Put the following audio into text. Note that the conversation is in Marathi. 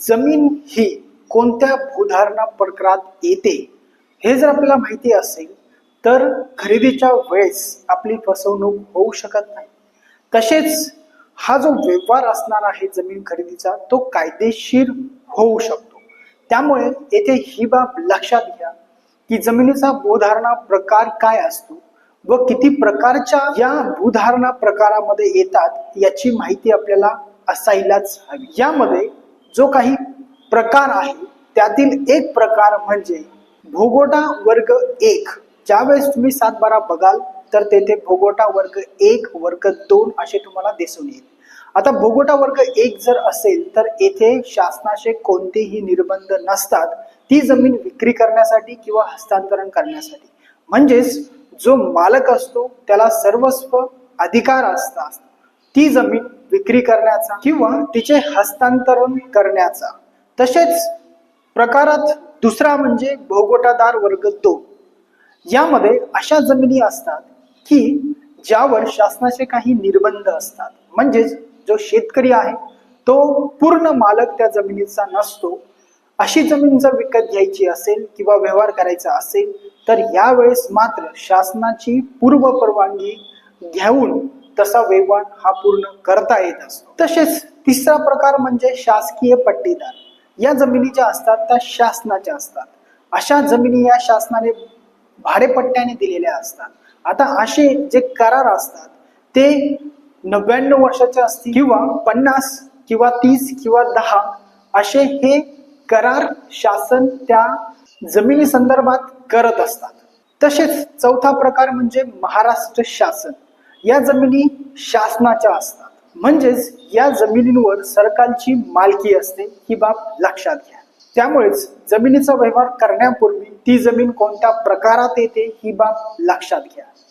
जमीन ही कोणत्या भूधारणा प्रकारात येते हे जर आपल्याला माहिती असेल तर खरेदीच्या वेळेस आपली फसवणूक होऊ शकत नाही. तसेच हा जो व्यवहार असणार आहे जमीन खरेदीचा तो कायदेशीर होऊ शकतो. त्यामुळे येथे ही बाब लक्षात घ्या की जमिनीचा भूधारणा प्रकार काय असतो व किती प्रकारच्या या भूधारणा प्रकारामध्ये येतात याची माहिती आपल्याला असायलाच हवी. यामध्ये जो काही प्रकार आहे त्यातील एक प्रकार म्हणजे भोगोटा वर्ग एक. ज्यावेळेस तुम्ही सातबारा बघाल तर तेथे भोगोटा वर्ग एक वर्ग दोन असे तुम्हाला दिसून येईल. आता भोगोटा वर्ग एक जर असेल तर येथे शासनाचे कोणतेही निर्बंध नसतात. ती जमीन विक्री करण्यासाठी किंवा हस्तांतरण करण्यासाठी. म्हणजेच जो मालक असतो त्याला सर्वस्व अधिकार असतात. ती जमीन विक्री करण्याचा किंवा तिचे हस्तांतरण करण्याचा. तसेच प्रकारात दुसरा म्हणजे भोगोटादार वर्ग दोन यामध्ये अशा जमिनी असतात की ज्यावर शासनाचे काही निर्बंध असतात. म्हणजेच जो शेतकरी आहे तो पूर्ण मालक त्या जमिनीचा नसतो. अशी जमीन जर विकत घ्यायची असेल किंवा व्यवहार करायचा असेल तर यावेळेस मात्र शासनाची पूर्व परवानगी घेऊन तसा वेगवान हा पूर्ण करता येत असतो. तसेच तिसरा प्रकार म्हणजे शासकीय पट्टीदार. या जमिनी ज्या असतात त्या शासनाच्या असतात. अशा जमिनी या शासनाने भाडेपट्ट्याने दिलेल्या असतात. आता असे जे करार असतात ते नव्याण्णव वर्षाचे असतील किंवा पन्नास किंवा तीस किंवा दहा असे हे करार शासन त्या जमिनी संदर्भात करत असतात. तसेच चौथा प्रकार म्हणजे महाराष्ट्र शासन. या जमिनी शासनाच्या असतात. म्हणजेच या जमिनींवर सरकारची मालकी असते ही बाब लक्षात घ्या. त्यामुळेच जमिनीचा व्यवहार करण्यापूर्वी ती जमीन कोणत्या प्रकारात येते ही बाब लक्षात घ्या.